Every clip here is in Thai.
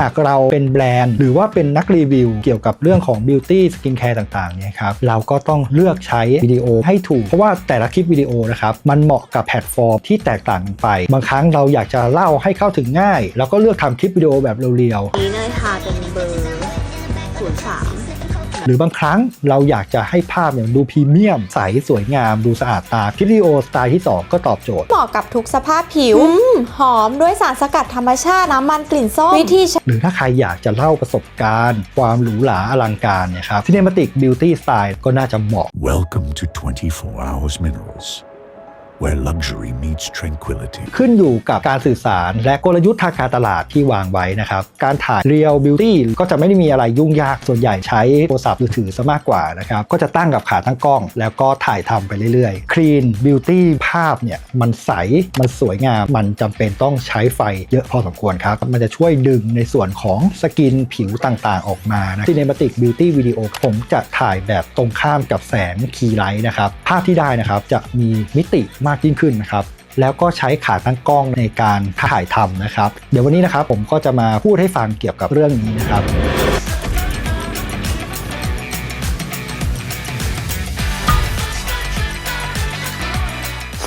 หากเราเป็นแบรนด์ หรือว่าเป็นนักรีวิว เกี่ยวกับเรื่องของบิวตี้สกินแคร์ต่างๆเนี่ยครับเราก็ต้องเลือกใช้วิดีโอให้ถูก เพราะว่าแต่ละคลิปวิดีโอนะครับมันเหมาะกับแพลตฟอร์มที่แตกต่างกันไป บางครั้งเราอยากจะเล่าให้เข้าถึงง่าย แล้วก็เลือกทำคลิปวิดีโอแบบเรียวๆนี่เนยค่ะเป็นเบอร์03 หรือบางครั้งเราอยากจะให้ภาพเนี่ยดูพรีเมียม ใสสวยงาม ดูสะอาดตาคลิปวิดีโอสไตล์ที่ 2 ก็ตอบโจทย์ เหมาะกับทุกสภาพผิว หอมด้วยสารสกัดธรรมชาติน้ำมันกลิ่นส้มวิธีใช้หรือถ้าใครอยากจะเล่าประสบการณ์ ความหรูหราอลังการเนี่ยครับ Cinematic Beauty Style ก็น่าจะเหมาะ Welcome to 24 Hours Minerals, where luxury meets tranquility. ขึ้นอยู่กับการสื่อสารและกลยุทธ์ทางการตลาดที่วางไว้นะครับ การถ่าย Real Beauty ก็จะไม่ได้มีอะไรยุ่งยาก ส่วนใหญ่ใช้โทรศัพท์มือถือซะมากกว่านะครับ ก็จะตั้งกับขาตั้งกล้อง แล้วก็ถ่ายทำไปเรื่อยๆ Clean Beauty ภาพเนี่ย มันใส มันสวยงาม มันจำเป็นต้องใช้ไฟเยอะพอสมควรครับ มันจะช่วยดึงในส่วนของสกินผิวต่างๆ ออกมานะ Cinematic Beauty Video ผมจะถ่ายแบบตรงข้ามกับแสงคีย์ไลท์นะครับ ภาพที่ได้นะครับจะมีมิติมากยิ่งขึ้นนะครับแล้วก็ใช้ขาตั้งกล้องในการถ่ายทำนะครับ เดี๋ยววันนี้นะครับผมก็จะมาพูดให้ฟังเกี่ยวกับเรื่องนี้นะครับ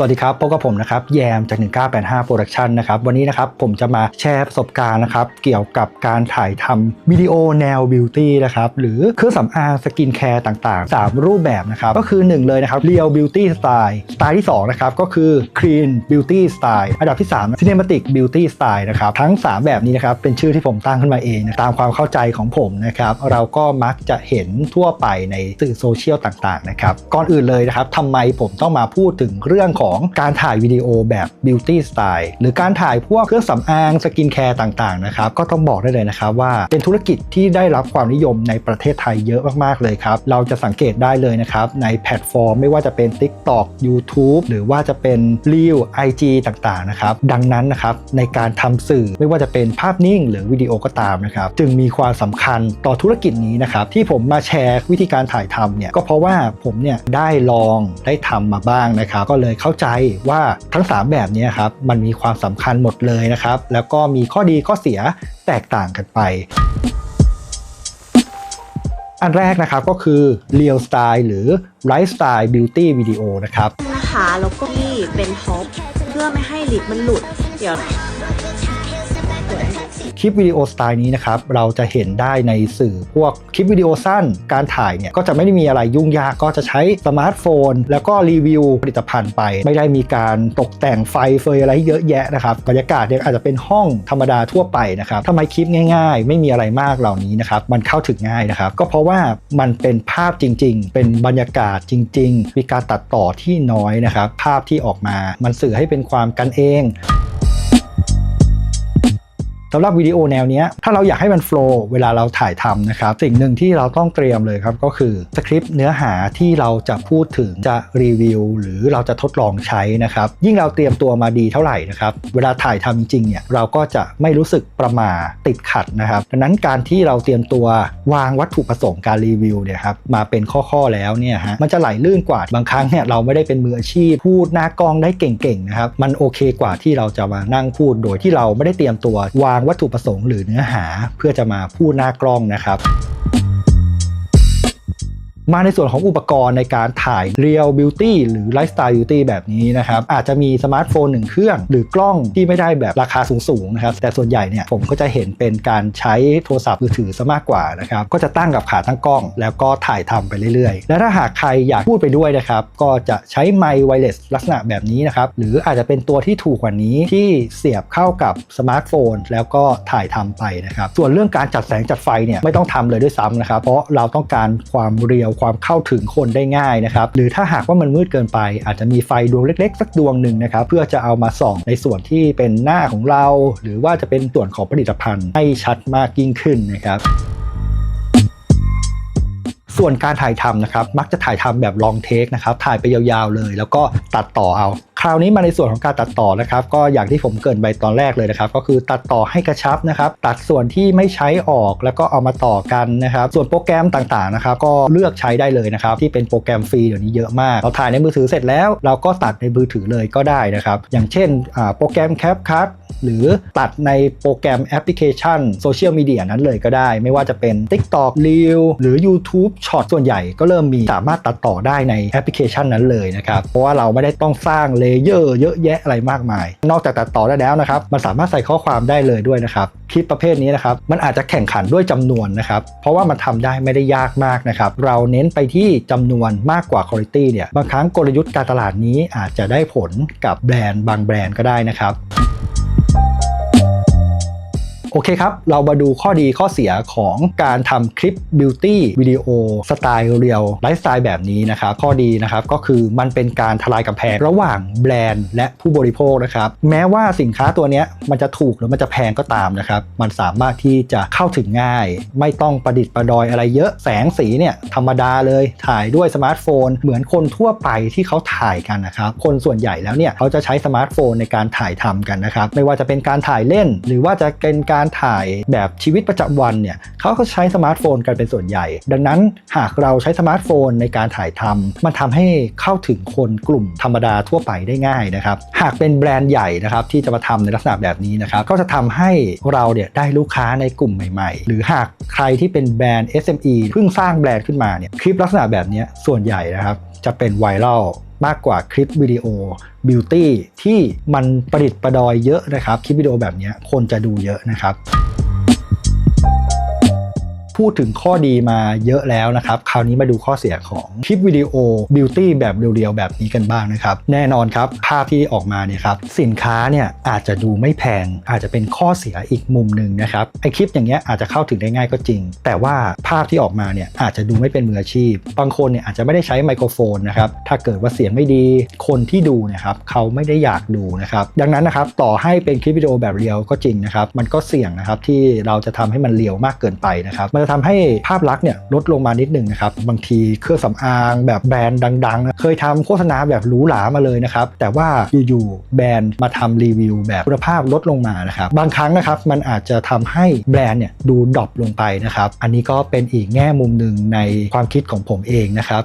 สวัสดีครับพบกับผมนะครับแยมจาก 1985 Production นะครับวันนี้นะครับผมจะมาแชร์ประสบการณ์นะครับเกี่ยวกับการถ่ายทำวิดีโอแนวบิวตี้นะครับหรือเครื่องสำอางสกินแคร์ต่างๆ 3 รูปแบบนะครับก็คือ 1 เลยนะครับ Real Beauty Style สไตล์ที่2นะครับก็คือ Clean Beauty Style อันดับที่3 Cinematic Beauty Style นะครับทั้ง 3 แบบนี้นะครับเป็นชื่อที่ผมตั้งขึ้นมาเองนะตามความเข้าใจของผมนะครับเราก็มักจะเห็นทั่วไปในสื่อโซเชียลต่างๆนะครับก่อนอื่นเลยนะครับทำไมผมต้องมาพูดถึงเรื่องของการถ่ายวิดีโอแบบ Beauty Style หรือการถ่ายพวกเครื่องสำอางสกินแคร์ต่างๆนะครับก็ต้องบอกได้เลยนะครับว่าเป็นธุรกิจที่ได้รับความนิยมในประเทศไทยเยอะมากๆเลยครับ เราจะสังเกตได้เลยนะครับ ในแพลตฟอร์ม ไม่ว่าจะเป็น TikTok YouTube หรือว่าจะเป็น Reel IG ต่างๆนะครับดังนั้นนะครับในการทำสื่อไม่ว่าจะเป็นภาพนิ่ง หรือวิดีโอก็ตามนะครับจึงมีความสำคัญต่อธุรกิจนี้นะครับที่ผมมาแชร์วิธีการถ่ายทำเนี่ยก็เพราะว่าผมเนี่ยได้ลองได้ทำมาบ้างนะครับ ก็เลยเข้าใจว่าทั้ง 3 แบบนี้ครับมันมีความสำคัญหมดเลยนะครับ แล้วก็มีข้อดีข้อเสียแตกต่างกันไปอันแรกนะครับก็คือ Real Style หรือ Lifestyle Beauty Video นะครับนะคะแล้วก็ที่เป็นท็อปเพื่อไม่ให้ลิปมันหลุด เดี๋ยว คลิปวิดีโอสไตล์นี้นะครับเราจะเห็นได้ในสื่อพวกคลิปวิดีโอสั้น การถ่ายเนี่ยก็จะไม่ได้มีอะไรยุ่งยากก็จะใช้สมาร์ทโฟน แล้วก็รีวิวผลิตภัณฑ์ไป ไม่ได้มีการตกแต่งไฟเฟยอะไรเยอะแยะนะครับบรรยากาศเนี่ยอาจจะเป็นห้องธรรมดาทั่วไปนะครับทำไมคลิปง่าย ๆ ไม่มีอะไรมากเหล่านี้นะครับมันเข้าถึงง่ายนะครับก็เพราะว่ามันเป็นภาพจริง ๆ เป็นบรรยากาศจริง ๆ มีการตัดต่อที่น้อยนะครับภาพที่ออกมามันสื่อให้เป็นความกันเอง สำหรับวิดีโอแนวนี้ถ้าเราอยากให้มันโฟล์เวลาเราถ่ายทำนะครับ สิ่งหนึ่งที่เราต้องเตรียมเลยครับ ก็คือสคริปต์เนื้อหาที่เราจะพูดถึงจะรีวิว หรือเราจะทดลองใช้นะครับ ยิ่งเราเตรียมตัวมาดีเท่าไหร่นะครับ เวลาถ่ายทำจริงเนี่ยเราก็จะไม่รู้สึกประมาติดขัดนะครับดังนั้นการที่เราเตรียมตัววางวัตถุประสงค์การรีวิวเนี่ยครับมาเป็นข้อๆแล้วเนี่ยฮะมันจะไหลลื่นกว่าบางครั้งเนี่ยเราไม่ได้เป็นมืออาชีพพูดหน้ากล้องได้เก่งๆนะครับมันโอเคกว่าที่เราจะมานั่งพูดโดยที่เราไม่ได้เตรียมตัววางวัตถุประสงค์หรือเนื้อหาเพื่อจะมาพูดหน้ากล้องนะครับ มาในส่วนของอุปกรณ์ในการถ่าย Real Beauty หรือ Lifestyle Beauty แบบนี้นะครับอาจจะมีสมาร์ทโฟนหนึ่งเครื่อง หรือกล้องที่ไม่ได้แบบราคาสูงๆนะครับแต่ส่วนใหญ่เนี่ยผมก็จะเห็นเป็นการใช้โทรศัพท์มือถือซะมากกว่านะครับก็จะตั้งกับขาตั้งกล้อง แล้วก็ถ่ายทำไปเรื่อยๆ และถ้าหากใครอยากพูดไปด้วยนะครับก็จะใช้ไมค์ไวเลสลักษณะแบบนี้นะครับหรืออาจจะเป็นตัวที่ถูกกว่านี้ที่เสียบเข้ากับสมาร์ทโฟน แล้วก็ถ่ายทำไปนะครับส่วนเรื่องการจัดแสงจัดไฟเนี่ยไม่ต้องทำเลยด้วยซ้ำนะครับเพราะเราต้องการความเรียวความเข้าถึงคนได้ง่ายนะครับ หรือถ้าหากว่ามันมืดเกินไป อาจจะมีไฟดวงเล็กๆ สักดวงหนึ่งนะครับ เพื่อจะเอามาส่องในส่วนที่เป็นหน้าของเรา หรือว่าจะเป็นส่วนของผลิตภัณฑ์ให้ชัดมากยิ่งขึ้นนะครับส่วนการถ่ายทำนะครับมักจะถ่ายทำแบบลองเทคนะครับถ่ายไปยาวๆเลย แล้วก็ตัดต่อเอา คราวนี้มาในส่วนของการตัดต่อนะครับ ก็อย่างที่ผมเกรินไปตอนแรกเลยนะครับ ก็คือตัดต่อให้กระชับนะครับ ตัดส่วนที่ไม่ใช้ออกแล้วก็เอามาต่อกันนะครับ ส่วนโปรแกรมต่างๆนะครับ ก็เลือกใช้ได้เลยนะครับ ที่เป็นโปรแกรมฟรีเดี๋ยวนี้เยอะมาก เราถ่ายในมือถือเสร็จแล้ว เราก็ตัดในมือถือเลยก็ได้นะครับ อย่างเช่นโปรแกรม CapCut หรือตัดในโปรแกรมแอปพลิเคชันโซเชียลมีเดียนั้นเลยก็ได้ ไม่ว่าจะเป็น TikTok Reel หรือ YouTube Short ส่วนใหญ่ก็เริ่มมีสามารถตัดต่อได้ในแอปพลิเคชันนั้นเลยนะครับเพราะว่าเราไม่ได้ต้องสร้างเลเยอร์เยอะแยะอะไรมากมาย นอกจากตัดต่อได้แล้วนะครับ มันสามารถใส่ข้อความได้เลยด้วยนะครับ คลิปประเภทนี้นะครับ มันอาจจะแข่งขันด้วยจำนวนนะครับ เพราะว่ามันทำได้ไม่ได้ยากมากนะครับ เราเน้นไปที่จำนวนมากกว่าคุณภาพเนี่ย บางครั้งกลยุทธ์การตลาดนี้อาจจะได้ผลกับแบรนด์บางแบรนด์ก็ได้นะครับ โอเคครับ เรามาดูข้อดีข้อเสียของการทำคลิปบิวตี้วิดีโอสไตล์เรียลไลฟ์สไตล์แบบนี้นะครับ ข้อดีนะครับก็คือมันเป็นการทลายกำแพงระหว่างแบรนด์และผู้บริโภคนะครับ แม้ว่าสินค้าตัวนี้มันจะถูกหรือมันจะแพงก็ตามนะครับ มันสามารถที่จะเข้าถึงง่าย ไม่ต้องประดิษฐ์ประดอยอะไรเยอะแสงสีเนี่ยธรรมดาเลยถ่ายด้วยสมาร์ทโฟน เหมือนคนทั่วไปที่เขาถ่ายกันนะครับคนส่วนใหญ่แล้วเนี่ยเขาจะใช้สมาร์ทโฟนในการถ่ายทำกันนะครับไม่ว่าจะเป็นการถ่ายเล่น หรือว่าจะเป็นการการถ่ายแบบชีวิตประจำวันเนี่ยเขาก็ใช้สมาร์ทโฟนกันเป็นส่วนใหญ่ ดังนั้นหากเราใช้สมาร์ทโฟนในการถ่ายทำมันทำให้เข้าถึงคนกลุ่มธรรมดาทั่วไปได้ง่ายนะครับ หากเป็นแบรนด์ใหญ่นะครับที่จะมาทำในลักษณะแบบนี้นะครับก็จะทำให้เราเนี่ยได้ลูกค้าในกลุ่มใหม่ ๆ หรือหากใครที่เป็นแบรนด์ SME เพิ่งสร้างแบรนด์ขึ้นมาเนี่ยคลิปลักษณะแบบนี้ส่วนใหญ่นะครับจะเป็นไวรัลมากกว่าคลิปวิดีโอ บิวตี้ที่มันประดิษฐ์ประดอยเยอะนะครับ คลิปวิดีโอแบบนี้คนจะดูเยอะนะครับ พูดถึงข้อดีมาเยอะแล้วนะครับ คราวนี้มาดูข้อเสียของคลิปวิดีโอบิวตี้แบบเรียวๆ แบบนี้กันบ้างนะครับ แน่นอนครับ ภาพที่ออกมาเนี่ยครับ สินค้าเนี่ยอาจจะดูไม่แพง อาจจะเป็นข้อเสียอีกมุมหนึ่งนะครับไอคลิปอย่างเงี้ยอาจจะเข้าถึงได้ง่ายก็จริง แต่ว่าภาพที่ออกมาเนี่ยอาจจะดูไม่เป็นมืออาชีพ บางคนเนี่ยอาจจะไม่ได้ใช้ไมโครโฟนนะครับถ้าเกิดว่าเสียงไม่ดีคนที่ดูนะครับเขาไม่ได้อยากดูนะครับดังนั้นนะครับต่อให้เป็นคลิปวิดีโอแบบเรียวก็จริงนะครับมันก็เสี่ยงนะครับที่เราจะทำให้มันเรียวมากเกินไปนะครับมันจะทำให้ภาพลักษณ์เนี่ยลดลงมานิดหนึ่งนะครับ บางทีเครื่องสำอางแบบแบรนด์ดัง ๆ เคยทำโฆษณาแบบหรูหรามาเลยนะครับ แต่ว่าอยู่ๆแบรนด์มาทำรีวิวแบบคุณภาพลดลงมานะครับ บางครั้งนะครับมันอาจจะทำให้แบรนด์เนี่ยดูดรอปลงไปนะครับ อันนี้ก็เป็นอีกแง่มุมหนึ่งในความคิดของผมเองนะครับ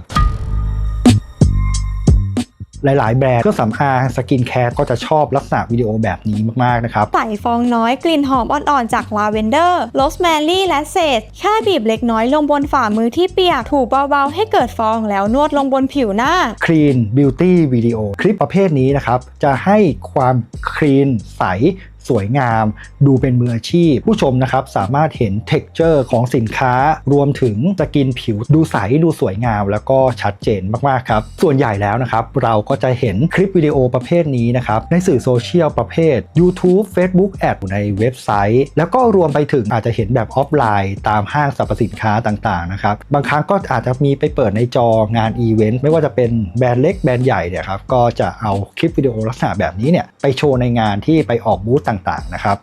หลาย ๆ แบรนด์เครื่องสำอางสกินแคร์ก็จะชอบลักษณะวิดีโอแบบนี้มาก ๆ นะครับใส่ฟองน้อยกลิ่นหอมอ่อน ๆ จากลาเวนเดอร์โรสแมรี่และเศษแค่บีบเล็กน้อยลงบนฝ่ามือที่เปียกถูเบา ๆ ให้เกิดฟองแล้วนวดลงบนผิวหน้า Clean Beauty Video คลิปประเภทนี้นะครับจะให้ความคลีนใส สวยงาม ดูเป็นมืออาชีพ ผู้ชมนะครับสามารถเห็น texture ของสินค้ารวมถึงสกินผิวดูใสดูสวยงาม แล้วก็ชัดเจนมากๆครับ ส่วนใหญ่แล้วนะครับเราก็จะเห็นคลิปวิดีโอประเภทนี้นะครับในสื่อโซเชียลประเภท YouTube Facebook แอดในเว็บไซต์ แล้วก็รวมไปถึงอาจจะเห็นแบบออฟไลน์ ตามห้างสรรพสินค้าต่างๆนะครับบางครั้งก็อาจจะมีไปเปิดในจองานอีเวนต์ไม่ว่าจะเป็นแบรนด์เล็กแบรนด์ใหญ่เนี่ยครับก็จะเอาคลิปวิดีโอลักษณะแบบนี้เนี่ยไปโชว์ในงานที่ไปออกบูธต่างๆนะครับ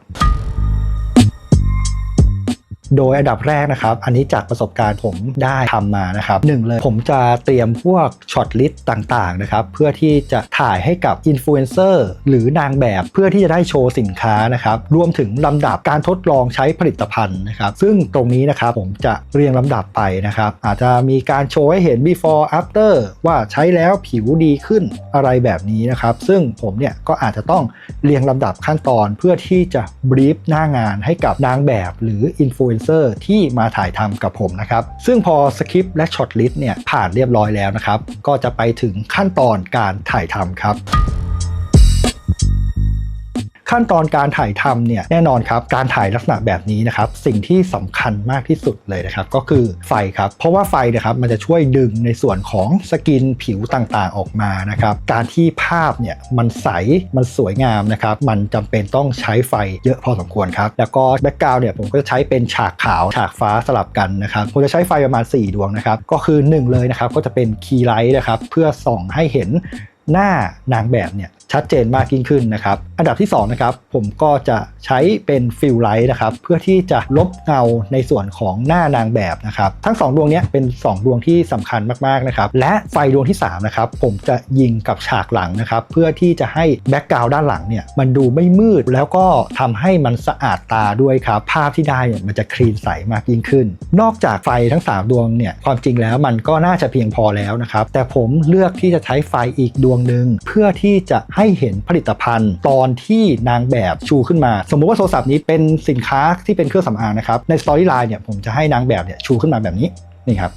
โดยอันดับแรกนะครับ อันนี้จากประสบการณ์ผมได้ทำมานะครับหนึ่งเลยผมจะเตรียมพวกช็อตลิสต์ต่างๆนะครับเพื่อที่จะถ่ายให้กับอินฟลูเอนเซอร์หรือนางแบบเพื่อที่จะได้โชว์สินค้านะครับรวมถึงลำดับการทดลองใช้ผลิตภัณฑ์นะครับซึ่งตรงนี้นะครับผมจะเรียงลำดับไปนะครับอาจจะมีการโชว์ให้เห็น before after ว่าใช้แล้วผิวดีขึ้นอะไรแบบนี้นะครับซึ่งผมเนี่ยก็อาจจะต้องเรียงลำดับขั้นตอนเพื่อที่จะบรีฟหน้างานให้กับนางแบบหรืออินฟลูเอนเซอร์ที่มาถ่ายทำกับผมนะครับ ซึ่งพอสคริปต์และช็อตลิสต์เนี่ยผ่านเรียบร้อยแล้วนะครับ ก็จะไปถึงขั้นตอนการถ่ายทำครับ ขั้นตอนการถ่ายทำเนี่ยแน่นอนครับการถ่ายลักษณะแบบนี้นะครับสิ่งที่สำคัญมากที่สุดเลยนะครับก็คือไฟครับเพราะว่าไฟเนะครับมันจะช่วยดึงในส่วนของสกินผิวต่างๆออกมานะครับการที่ภาพเนี่ยมันใสมันสวยงามนะครับมันจำเป็นต้องใช้ไฟเยอะพอสมควรครับแล้วก็แบ็กกราวด์เนี่ยผมก็จะใช้เป็นฉากขาวฉากฟ้าสลับกันนะครับผมจะใช้ไฟประมาณ 4 ดวงนะครับก็คือ 1 เลยนะครับก็จะเป็นคีย์ไลท์นะครับเพื่อส่องให้เห็นหน้านางแบบเนี่ยชัดเจนมากยิ่งขึ้นนะครับ อันดับที่2นะครับผมก็จะใช้เป็นฟิลไลท์นะครับเพื่อที่จะลบเงาในส่วนของหน้านางแบบนะครับทั้ง 2 ดวงนี้เป็น 2 ดวงที่สำคัญมากๆนะครับและไฟดวงที่3นะครับผมจะยิงกับฉากหลังนะครับเพื่อที่จะให้แบ็กกราวด์ด้านหลังเนี่ยมันดูไม่มืดแล้วก็ทำให้มันสะอาดตาด้วยครับภาพที่ได้เนี่ยมันจะคลีนใสมากยิ่งขึ้น นอกจากไฟทั้ง 3 ดวงเนี่ยความจริงแล้วมันก็น่าจะเพียงพอแล้วนะครับแต่ผมเลือกที่จะใช้ไฟอีกดวงหนึ่งเพื่อที่จะให้เห็นผลิตภัณฑ์ตอนที่นางแบบชูขึ้นมา สมมุติว่าโทรศัพท์นี้เป็นสินค้าที่เป็นเครื่องสำอางนะครับในสตอรี่ไลน์เนี่ยผมจะให้นางแบบเนี่ยชูขึ้นมาแบบนี้นี่ครับ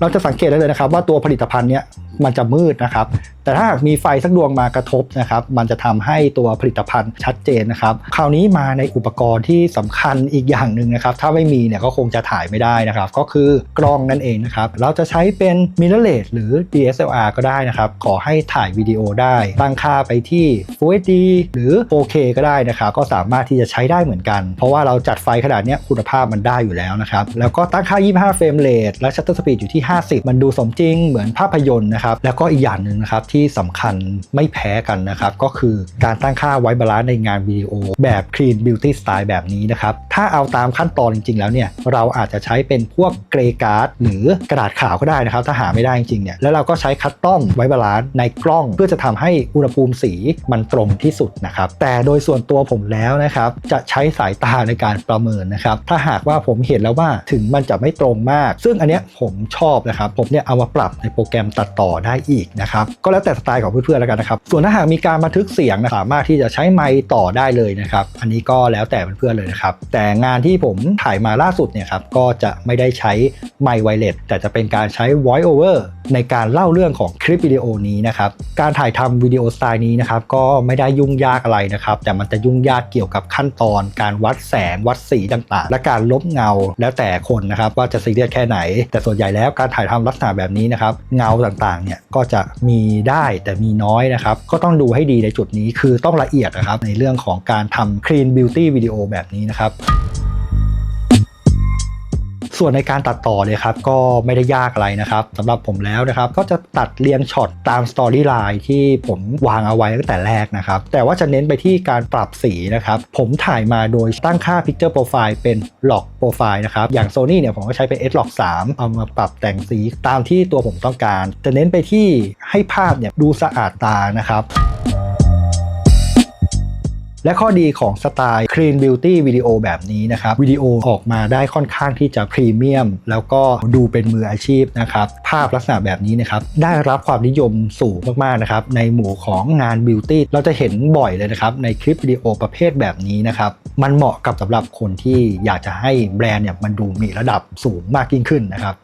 เราจะสังเกตได้เลยนะครับ ว่าตัวผลิตภัณฑ์เนี่ยมันจะมืดนะครับ แต่ถ้าหากมีไฟสักดวงมากระทบนะครับ มันจะทำให้ตัวผลิตภัณฑ์ชัดเจนนะครับ คราวนี้มาในอุปกรณ์ที่สำคัญอีกอย่างหนึ่งนะครับ ถ้าไม่มีเนี่ยก็คงจะถ่ายไม่ได้นะครับ ก็คือกล้องนั่นเองนะครับ เราจะใช้เป็น mirrorless หรือ DSLR ก็ได้นะครับ ขอให้ถ่ายวิดีโอได้ ตั้งค่าไปที่ Full HD หรือ 4K ก็ได้นะครับ ก็สามารถที่จะใช้ได้เหมือนกัน เพราะว่าเราจัดไฟขนาดเนี้ยคุณภาพมันได้อยู่แล้วนะครับ แล้วก็ตั้งค่า 25 เฟรมเรทและ shutter speed อยู่ที่50 มันดูสมจริงเหมือนภาพยนตร์นะครับ แล้วก็อีกอย่างหนึ่งนะครับที่สำคัญไม่แพ้กันนะครับ ก็คือการตั้งค่าไว้บาลานซ์ในงานวิดีโอ แบบ Clean Beauty Style แบบนี้นะครับ ถ้าเอาตามขั้นตอนจริง ๆ แล้วเนี่ย เราอาจจะใช้เป็นพวกเกรการ์ดหรือกระดาษขาวก็ได้นะครับ ถ้าหาไม่ได้จริงๆเนี่ย แล้วเราก็ใช้คัตตอมไว้บาลานซ์ในกล้อง เพื่อจะทำให้อุณหภูมิสีมันตรงที่สุดนะครับ แต่โดยส่วนตัวผมแล้วนะครับ จะใช้สายตาในการประเมินนะครับ ถ้าหากว่าผมเห็นแล้วว่าถึงมันจะไม่ตรงมาก ซึ่งอันเนี้ยผมชอบนะครับผมเนี่ยเอามาปรับในโปรแกรมตัดต่อได้อีกนะครับก็แล้วแต่สไตล์ของเพื่อนๆแล้วกันนะครับส่วนถ้าหากมีการบันทึกเสียงนะสามารถที่จะใช้ไมค์ต่อได้เลยนะครับอันนี้ก็แล้วแต่เพื่อนๆเลยนะครับแต่งานที่ผมถ่ายมาล่าสุดเนี่ยครับก็จะไม่ได้ใช้ไมค์ไวเลสแต่จะเป็นการใช้ voice over ในการเล่าเรื่องของคลิปวิดีโอนี้นะครับการถ่ายทำวิดีโอสไตล์นี้นะครับก็ไม่ได้ยุ่งยากอะไรนะครับแต่มันจะยุ่งยากเกี่ยวกับขั้นตอน การวัดแสงวัดสีต่างๆ และการลบเงาแล้วแต่คนนะครับว่าจะซีเรียสแค่ไหน แต่ส่วนใหญ่แล้วการถ่ายทำลักษณะแบบนี้นะครับเงาต่างๆเนี่ยก็จะมีได้แต่มีน้อยนะครับก็ต้องดูให้ดีในจุดนี้คือต้องละเอียดนะครับในเรื่องของการทำ clean beauty วิดีโอแบบนี้นะครับ ส่วนในการตัดต่อเนี่ยครับก็ไม่ได้ยากอะไรนะครับสำหรับผมแล้วนะครับก็จะตัดเรียงช็อตตามสตอรี่ไลน์ที่ผมวางเอาไว้ตั้งแต่แรกนะครับแต่ว่าจะเน้นไปที่การปรับสีนะครับผมถ่ายมาโดยตั้งค่า Picture Profile เป็น Log Profile นะครับอย่าง Sony เนี่ยผมก็ใช้เป็น S Log 3เอามาปรับแต่งสีตามที่ตัวผมต้องการ จะเน้นไปที่ให้ภาพเนี่ยดูสะอาดตานะครับ และข้อดีของสไตล์ Clean Beauty วิดีโอแบบนี้นะครับวิดีโอออกมาได้ค่อนข้างที่จะพรีเมียม แล้วก็ดูเป็นมืออาชีพนะครับ ภาพลักษณะแบบนี้นะครับได้รับความนิยมสูงมากๆนะครับในหมู่ของงานบิวตี้เราจะเห็นบ่อยเลยนะครับในคลิปวิดีโอประเภทแบบนี้นะครับมันเหมาะกับสำหรับคนที่อยากจะให้แบรนด์เนี่ยมันดูมีระดับสูงมากยิ่งขึ้นนะครับ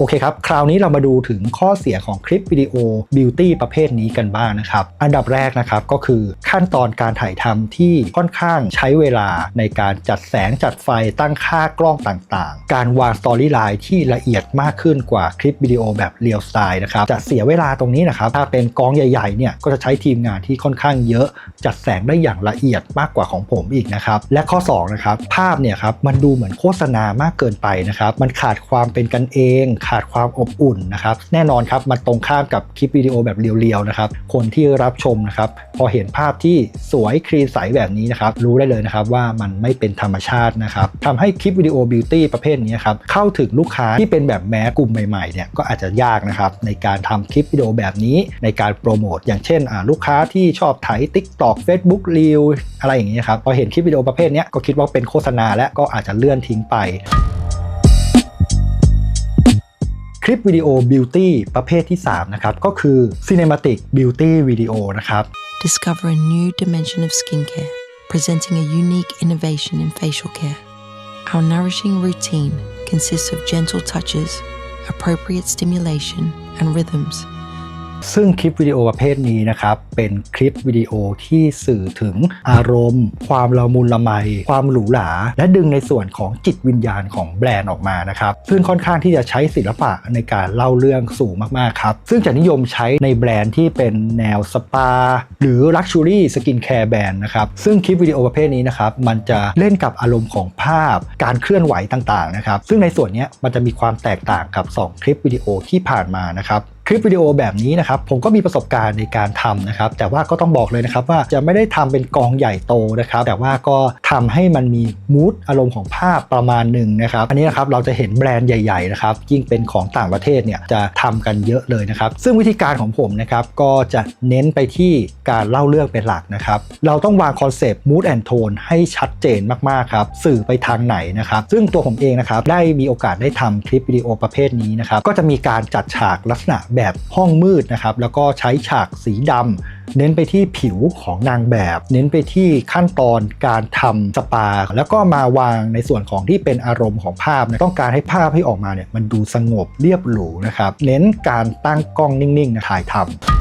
โอเคครับ คราวนี้เรามาดูถึงข้อเสียของคลิปวิดีโอบิวตี้ประเภทนี้กันบ้างนะครับ อันดับแรกนะครับก็คือขั้นตอนการถ่ายทำที่ค่อนข้างใช้เวลาในการจัดแสงจัดไฟตั้งค่ากล้องต่างๆ การวางสตอรี่ไลน์ที่ละเอียดมากขึ้นกว่าคลิปวิดีโอแบบเรียลสไตล์นะครับ จะเสียเวลาตรงนี้นะครับ ถ้าเป็นกองใหญ่ๆเนี่ยก็จะใช้ทีมงานที่ค่อนข้างเยอะ จัดแสงได้อย่างละเอียดมากกว่าของผมอีกนะครับ และข้อ2นะครับภาพเนี่ยครับมันดูเหมือนโฆษณามากเกินไปนะครับ มันขาดความเป็นกันเองขาดความอบอุ่นนะครับ แน่นอนครับมันตรงข้ามกับคลิปวิดีโอแบบเรียวๆนะครับ คนที่รับชมนะครับ พอเห็นภาพที่สวยคลีนใสแบบนี้นะครับ รู้ได้เลยนะครับว่ามันไม่เป็นธรรมชาตินะครับทำให้คลิปวิดีโอบิวตี้ประเภทนี้ครับ เข้าถึงลูกค้าที่เป็นแบบแม้กลุ่มใหม่ๆเนี่ยก็อาจจะยากนะครับในการทำคลิปวิดีโอแบบนี้ในการโปรโมทอย่างเช่นอ่าลูกค้าที่ชอบถ่าย TikTok Facebook Reel อะไรอย่างนี้ยครับพอเห็นคลิปวิดีโอประเภทเนี้ยก็คิดว่าเป็นโฆษณาและก็อาจจะเลื่อนทิ้งไป คลิปวิดีโอ Beauty ประเภทที่ 3 นะครับ ก็คือ Cinematic Beauty Video นะครับ Discover a new dimension of skincare, presenting a unique innovation in facial care. Our nourishing routine consists of gentle touches, appropriate stimulation, and rhythms. ซึ่งคลิปวิดีโอประเภทนี้นะครับ เป็นคลิปวิดีโอที่สื่อถึงอารมณ์ ความละมุนละไม ความหรูหรา และดึงในส่วนของจิตวิญญาณของแบรนด์ออกมานะครับ ซึ่งค่อนข้างที่จะใช้ศิลปะในการเล่าเรื่องสูงมากๆครับ ซึ่งจะนิยมใช้ในแบรนด์ที่เป็นแนวสปา หรือ Luxury Skin Care แบรนด์นะครับ ซึ่งคลิปวิดีโอประเภทนี้นะครับ มันจะเล่นกับอารมณ์ของภาพ การเคลื่อนไหวต่างๆนะครับ ซึ่งในส่วนนี้มันจะมีความแตกต่างกับ 2 คลิปวิดีโอที่ผ่านมานะครับ ลิปวิดีโอแบบนี้นะครับผมก็มีประสบการณ์ในการทำนะครับแต่ว่าก็ต้องบอกเลยนะครับว่าจะไม่ได้ทำเป็นกองใหญ่โตนะครับแต่ว่าก็ทำให้มันมีมูดอารมณ์ของภาพประมาณหนึ่งนะครับอันนี้นะครับเราจะเห็นแบรนด์ใหญ่ๆนะครับยิ่งเป็นของต่างประเทศเนี่ยจะทำกันเยอะเลยนะครับซึ่งวิธีการของผมนะครับก็จะเน้นไปที่การเล่าเรื่องเป็นหลักนะครับเราต้องวางคอนเซปต์ mood and tone ให้ชัดเจนมากๆครับสื่อไปทางไหนนะครับซึ่งตัวผมเองนะครับได้มีโอกาสได้ทำคลิปวิดีโอประเภทนี้นะครับก็จะมีการจัดฉากลักษณะแแบบห้องมืดนะครับแล้วก็ใช้ฉากสีดำเน้นไปที่ผิวของนางแบบ เน้นไปที่ขั้นตอนการทำสปา แล้วก็มาวางในส่วนของที่เป็นอารมณ์ของภาพนะต้องการให้ภาพให้ออกมาเนี่ยมันดูสงบเรียบหรูนะครับเน้นการตั้งกล้องนิ่งๆนะถ่ายทำ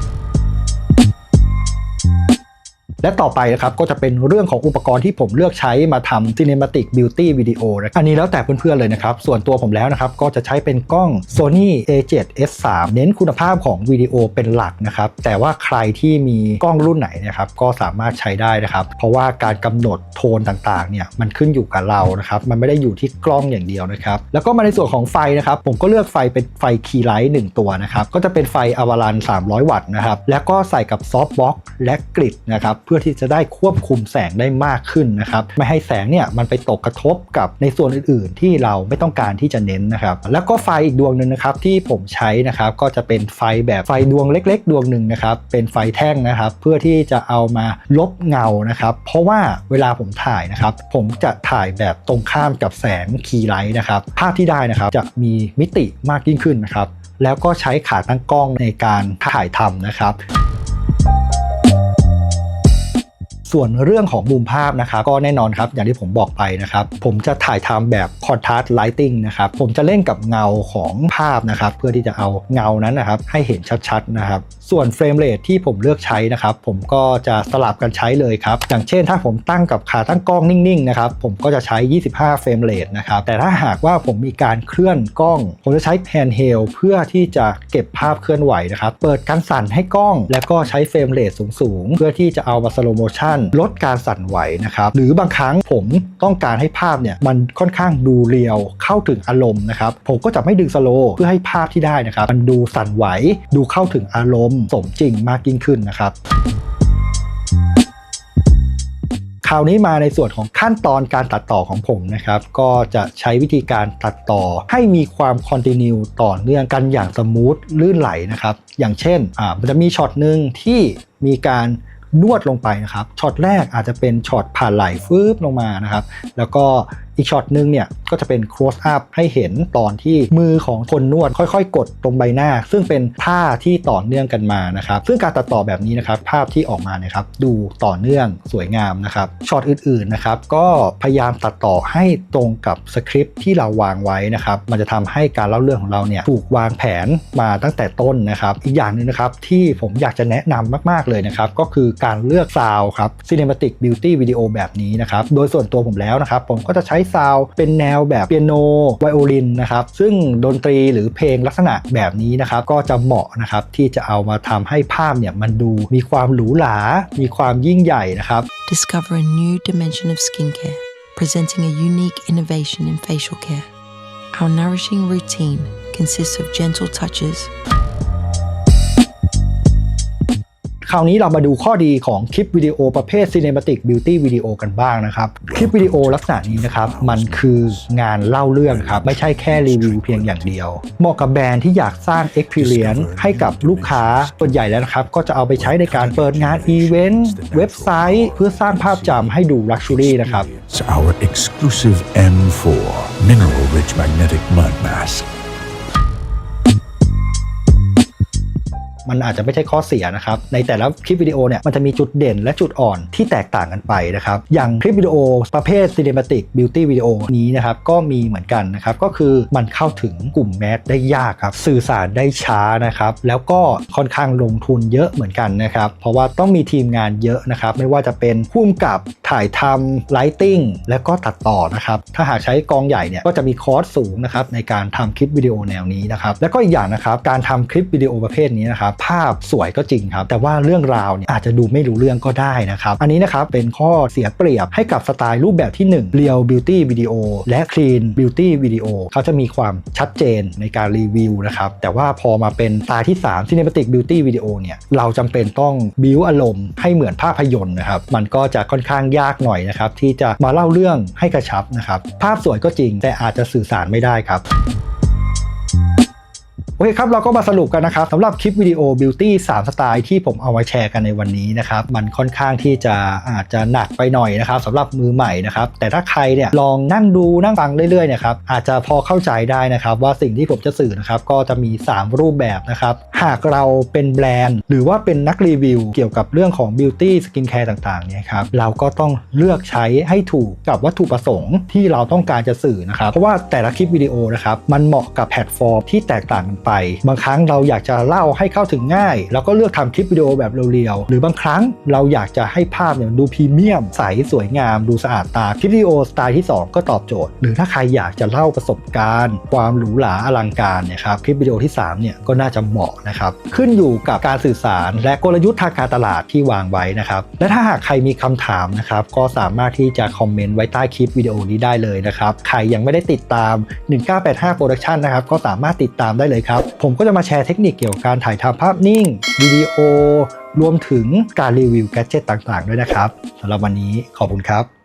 และต่อไปนะครับก็จะเป็นเรื่องของอุปกรณ์ที่ผมเลือกใช้มาทำ Cinematic Beauty Video นะอันนี้แล้วแต่เพื่อนๆเลยนะครับ ส่วนตัวผมแล้วนะครับ ก็จะใช้เป็นกล้อง Sony A7S3 เน้นคุณภาพของวิดีโอเป็นหลักนะครับ แต่ว่าใครที่มีกล้องรุ่นไหนนะครับ ก็สามารถใช้ได้นะครับ เพราะว่าการกำหนดโทนต่างๆเนี่ยมันขึ้นอยู่กับเรานะครับ มันไม่ได้อยู่ที่กล้องอย่างเดียวนะครับ แล้วก็มาในส่วนของไฟนะครับ ผมก็เลือกไฟเป็นไฟคีไลท์1ตัวนะครับ ก็จะเป็นไฟอวารัน300 วัตต์นะครับ แล้วก็ใส่กับซอฟต์บ็อกและกริดนะครับพื่อที่จะได้ควบคุมแสงได้มากขึ้นนะครับ ไม่ให้แสงเนี่ยมันไปตกกระทบกับในส่วนอื่น ๆ ที่เราไม่ต้องการที่จะเน้นนะครับ แล้วก็ไฟอีกดวงหนึ่งนะครับที่ผมใช้นะครับก็จะเป็นไฟแบบไฟดวงเล็ก ๆ ดวงหนึ่งนะครับ เป็นไฟแท่งนะครับ เพื่อที่จะเอามาลบเงานะครับ เพราะว่าเวลาผมถ่ายนะครับ ผมจะถ่ายแบบตรงข้ามกับแสงคีไลท์นะครับภาพที่ได้นะครับจะมีมิติมากยิ่งขึ้นนะครับแล้วก็ใช้ขาตั้งกล้องในการถ่ายทำนะครับ ส่วนเรื่องของมุมภาพนะครับก็แน่นอนครับอย่างที่ผมบอกไปนะครับ ผมจะถ่ายทำแบบ contrast lighting นะครับผมจะเล่นกับเงาของภาพนะครับ เพื่อที่จะเอาเงานั้นนะครับ ให้เห็นชัดๆนะครับ ส่วนเฟรมเรทที่ผมเลือกใช้นะครับ ผมก็จะสลับกันใช้เลยครับ อย่างเช่น ถ้าผมตั้งกับขาตั้งกล้องนิ่งๆนะครับผมก็จะใช้ 25 เฟรมเรทนะครับ แต่ถ้าหากว่าผมมีการเคลื่อนกล้อง ผมจะใช้แพนเฮลเพื่อที่จะเก็บภาพเคลื่อนไหวนะครับ เปิดการสั่นให้กล้อง แล้วก็ใช้เฟรมเรทสูงๆ เพื่อที่จะเอามาสโลโมชันลดการสั่นไหวนะครับหรือบางครั้งผมต้องการให้ภาพเนี่ยมันค่อนข้างดูเรียวเข้าถึงอารมณ์นะครับผมก็จะไม่ดึงสโลว์เพื่อให้ภาพที่ได้นะครับมันดูสั่นไหว ดูเข้าถึงอารมณ์ สมจริงมากยิ่งขึ้นนะครับคราวนี้มาในส่วนของขั้นตอนการตัดต่อของผมนะครับ ก็จะใช้วิธีการตัดต่อให้มีความคอนติเนียต่อเนื่องกันอย่างสมูทลื่นไหลนะครับ อย่างเช่นอ่ามันจะมีช็อตหนึ่งที่มีการ นวดลงไปนะครับช็อตแรกอาจจะเป็นช็อตผ่านไหลฟืบลงมานะครับ แล้วก็อีกช็อตหนึ่งเนี่ย ก็จะเป็น close up ให้เห็นตอนที่มือของคนนวดค่อยๆ กดตรงใบหน้า ซึ่งเป็นท่าที่ต่อเนื่องกันมานะครับซึ่งการตัดต่อแบบนี้นะครับภาพที่ออกมาเนี่ยครับดูต่อเนื่องสวยงามนะครับช็อตอื่นๆนะครับก็พยายามตัดต่อให้ตรงกับสคริปต์ที่เราวางไว้นะครับมันจะทำให้การเล่าเรื่องของเราเนี่ยถูกวางแผนมาตั้งแต่ต้นนะครับ อีกอย่างหนึ่งนะครับที่ผมอยากจะแนะนำมากๆเลยนะครับก็คือการเลือกซาวครับ Cinematic Beauty Video แบบนี้นะครับโดยส่วนตัวผมแล้วนะครับผมก็จะใช้ซาวเป็นแนววแบบเปียโนไวโอลินนะครับซึ่งดนตรีหรือเพลงลักษณะแบบนี้นะครับก็จะเหมาะนะครับที่จะเอามาทำให้ภาพเนี่ยมันดูมีความหรูหรา มีความยิ่งใหญ่นะครับ Discover a new dimension of skincare, presenting a unique innovation in facial care. Our nourishing routine consists of gentle touches, คราวนี้เรามาดูข้อดีของคลิปวิดีโอประเภท Cinematic Beauty Video กันบ้างนะครับ คลิปวิดีโอลักษณะนี้นะครับมันคืองานเล่าเรื่องครับ ไม่ใช่แค่รีวิวเพียงอย่างเดียว เหมาะกับแบรนด์ที่อยากสร้าง Experience ให้กับลูกค้าส่วนใหญ่แล้วนะครับ ก็จะเอาไปใช้ในการเปิดงานอีเวนต์เว็บไซต์ เพื่อสร้างภาพจำให้ดู Luxury นะครับ our exclusive M4 mineral rich magnetic mud mask. มันอาจจะไม่ใช่ข้อเสียนะครับ ในแต่ละคลิปวิดีโอเนี่ยมันจะมีจุดเด่นและจุดอ่อนที่แตกต่างกันไปนะครับ อย่างคลิปวิดีโอประเภท Cinematic Beauty Video นี้นะครับก็มีเหมือนกันนะครับ ก็คือมันเข้าถึงกลุ่มแมสได้ยากครับ สื่อสารได้ช้านะครับ แล้วก็ค่อนข้างลงทุนเยอะเหมือนกันนะครับ เพราะว่าต้องมีทีมงานเยอะนะครับ ไม่ว่าจะเป็นพุ่มกับถ่ายทำไลติ้งและก็ตัดต่อนะครับ ถ้าหากใช้กองใหญ่เนี่ยก็จะมีคอสสูงนะครับในการทำคลิปวิดีโอแนวนี้นะครับ แล้วก็อีกอย่างนะครับการทำคลิปวิดีโอประเภทนี้นะครับภาพสวยก็จริงครับ แต่ว่าเรื่องราวเนี่ยอาจจะดูไม่รู้เรื่องก็ได้นะครับ อันนี้นะครับเป็นข้อเสียเปรียบให้กับสไตล์รูปแบบที่1 Real Beauty Video และ Clean Beauty Video เขาจะมีความชัดเจนในการรีวิวนะครับแต่ว่าพอมาเป็นสไตล์ที่ 3 Cinematic Beauty Video เนี่ยเราจำเป็นต้องบิวอารมณ์ให้เหมือนภาพยนตร์นะครับมันก็จะค่อนข้างยากหน่อยนะครับที่จะมาเล่าเรื่องให้กระชับนะครับภาพสวยก็จริงแต่อาจจะสื่อสารไม่ได้ครับ โอเคครับ เราก็มาสรุปกันนะครับสำหรับคลิปวิดีโอ Beauty 3 สไตล์ที่ผมเอามาแชร์กันในวันนี้นะครับ มันค่อนข้างที่จะอาจจะหนักไปหน่อยนะครับสำหรับมือใหม่นะครับ แต่ถ้าใครเนี่ยลองนั่งดูนั่งฟังเรื่อยๆเนี่ยครับอาจจะพอเข้าใจได้นะครับ ว่าสิ่งที่ผมจะสื่อนะครับก็จะมี 3 รูปแบบนะครับ หากเราเป็นแบรนด์ หรือว่าเป็นนักรีวิว เกี่ยวกับเรื่องของ Beauty Skin Care ต่างๆเนี่ยครับเราก็ต้องเลือกใช้ให้ถูกกับวัตถุประสงค์ที่เราต้องการจะสื่อนะครับเพราะว่าแต่ละคลิปวิดีโอนะครับมันเหมาะกับแพลตฟอร์มที่แตกต่างกันไปบางครั้งเราอยากจะเล่าให้เข้าถึงง่าย เราก็เลือกทำคลิปวิดีโอแบบเรียวๆ หรือบางครั้งเราอยากจะให้ภาพเนี่ยดูพรีเมียม ใสสวยงาม ดูสะอาดตา คลิปวิดีโอสไตล์ที่ 2 ก็ตอบโจทย์ หรือถ้าใครอยากจะเล่าประสบการณ์ ความหรูหราอลังการเนี่ยครับคลิปวิดีโอที่3เนี่ยก็น่าจะเหมาะนะครับขึ้นอยู่กับการสื่อสารและกลยุทธ์ทางการตลาดที่วางไว้นะครับและถ้าหากใครมีคำถามนะครับก็สามารถที่จะคอมเมนต์ไว้ใต้คลิปวิดีโอนี้ได้เลยนะครับใครยังไม่ได้ติดตาม 1985 Production นะครับก็สามารถติดตามได้เลยครับผมก็จะมาแชร์เทคนิคเกี่ยวกับการถ่ายทำภาพนิ่ง วิดีโอ รวมถึงการรีวิวแกดเจิตต่างๆ ด้วยนะครับสำหรับวันนี้ขอบคุณครับ